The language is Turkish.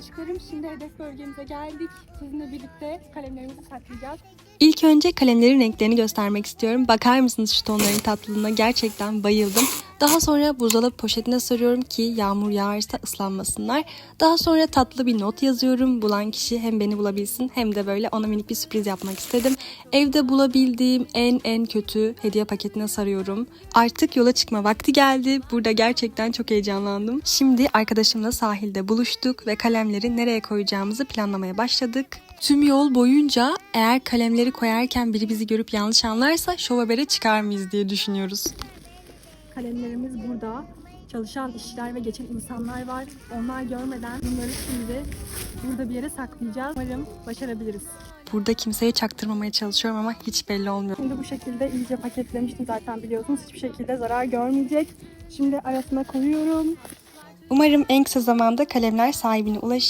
aşklarım şimdi hedef bölgemize geldik. Sizinle birlikte kalemlerimizi saklayacağız. İlk önce kalemlerin renklerini göstermek istiyorum. Bakar mısınız şu tonların tatlılığına? Gerçekten bayıldım. Daha sonra buzdolabı poşetine sarıyorum ki yağmur yağarsa ıslanmasınlar. Daha sonra tatlı bir not yazıyorum. Bulan kişi hem beni bulabilsin hem de böyle ona minik bir sürpriz yapmak istedim. Evde bulabildiğim en en kötü hediye paketine sarıyorum. Artık yola çıkma vakti geldi. Burada gerçekten çok heyecanlandım. Şimdi arkadaşımla sahilde buluştuk ve kalemleri nereye koyacağımızı planlamaya başladık. Tüm yol boyunca eğer kalemleri koyarken biri bizi görüp yanlış anlarsa şov habere çıkar mıyız diye düşünüyoruz. Kalemlerimiz burada. Çalışan işçiler ve geçen insanlar var. Onlar görmeden bunları şimdi burada bir yere saklayacağız. Umarım başarabiliriz. Burada kimseye çaktırmamaya çalışıyorum ama hiç belli olmuyor. Şimdi bu şekilde iyice paketlemiştim zaten biliyorsunuz. Hiçbir şekilde zarar görmeyecek. Şimdi arasına koyuyorum. Umarım en kısa zamanda kalemler sahibine ulaşır.